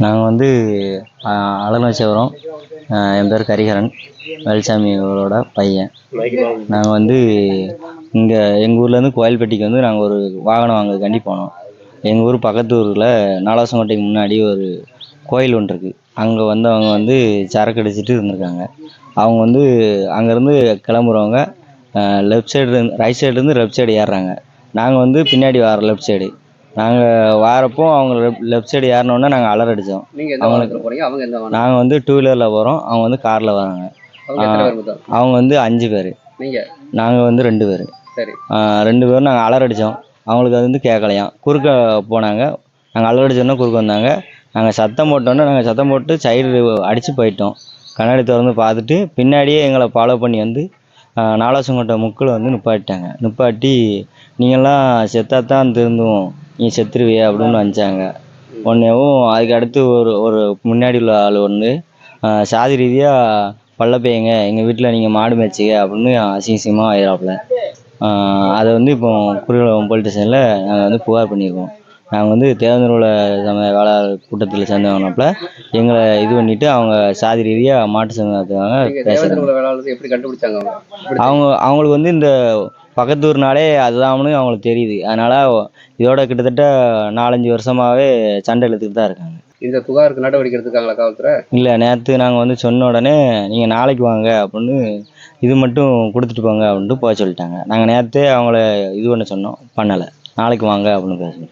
நாங்கள் வந்து அலமேச்சவரம் என் பேர் கரிஹரன் வேலுச்சாமி அவரோட பையன். நாங்கள் வந்து இங்கே எங்கள் ஊர்லேருந்து கோயில்பட்டிக்கு வந்து நாங்கள் ஒரு வாகனம் வாங்குறதுக்காண்டி போனோம். எங்கள் ஊர் பக்கத்து ஊரில் நாலாசங்கோட்டைக்கு முன்னாடி ஒரு கோயில் ஒன்று இருக்குது அங்கே வந்தவங்க வந்து சரக்கு அடிச்சிட்டு இருந்திருக்காங்க. அவங்க வந்து அங்கேருந்து கிளம்புறவங்க லெஃப்ட் சைடு ரைட் சைடுலேருந்து லெஃப்ட் சைடு ஏறுறாங்க. நாங்கள் வந்து பின்னாடி வர லெஃப்ட் சைடு நாங்கள் வாரப்போ அவங்க லெஃப்ட் லெஃப்ட் சைடு ஏறினோன்னே நாங்கள் அலர் அடித்தோம் நீங்க எந்த அவங்களுக்கு- வாகனத்துல போறீங்க அவங்க எந்த வாகனம் நாங்கள் வந்து டூ வீலரில் போகிறோம் அவங்க வந்து காரில் வராங்க. அவங்க எத்தனை பேர் மொத்தம்? அவங்க வந்து அஞ்சு பேர். நீங்க? நாங்கள் வந்து ரெண்டு பேர். சரி. ரெண்டு பேரும் நாங்கள் அலர் அடித்தோம் அவங்களுக்கு அது வந்து கேட்கலையாம் குறுக்க போனாங்க. நாங்கள் அலர் அடிச்சோன்னே குறுக்க வந்தாங்க. நாங்கள் சத்தம் போட்டோன்னே நாங்கள் சத்தம் போட்டு சைடு அடித்து போயிட்டோம். கண்ணாடி திறந்து பார்த்துட்டு பின்னாடியே எங்களை ஃபாலோ பண்ணி வந்து நாலாசங்கோட்டை முக்கில் வந்து நிப்பாட்டிட்டாங்க. நிப்பாட்டி நீங்கள்லாம் செத்தாதான் திருந்துவோம். நீ செத்துருவிய அப்படின்னு வந்துச்சாங்க உடனேவும் அதுக்கு அடுத்து ஒரு ஒரு முன்னாடி உள்ள ஆள் வந்து சாதி ரீதியாக பல்ல பையங்க எங்கள் வீட்டில் நீங்கள் மாடு மேய்ச்சிங்க அப்படின்னு அசிங்க அசிங்கமாக ஆயிடாப்புல அதை வந்து இப்போ குருகுலம் போலீஸ் ஸ்டேஷனில் நாங்கள் வந்து புகார் பண்ணியிருக்கோம் நாங்கள் வந்து தேவந்தூரில் சம வேளாளர் கூட்டத்தில் சேர்ந்தவனப்பல எங்களை இது பண்ணிவிட்டு அவங்க சாதி ரீதியாக மாட்டு சங்கத்துக்காக நீங்க பேசுகிறாங்க அவங்க அவங்களுக்கு வந்து இந்த பக்கத்து ஊர்னாலே அதுதான்னு அவங்களுக்கு தெரியுது. அதனால் இதோட கிட்டத்தட்ட நாலஞ்சு வருஷமாகவே சண்டை இழுத்துக்கிட்டு தான் இருக்காங்க. இந்த புகாருக்கு நடவடிக்கை எடுத்துக்காங்களா காவல்துறை? இல்லை நேற்று நாங்கள் வந்து சொன்ன உடனே நீங்கள் நாளைக்கு வாங்க அப்படின்னு இது மட்டும் கொடுத்துட்டு போங்க அப்படின்ட்டு போக சொல்லிட்டாங்க. நாங்கள் நேற்றே அவங்கள இது பண்ண சொன்னோம் பண்ணலை. நாளைக்கு வாங்க அப்படின்னு பேசணும்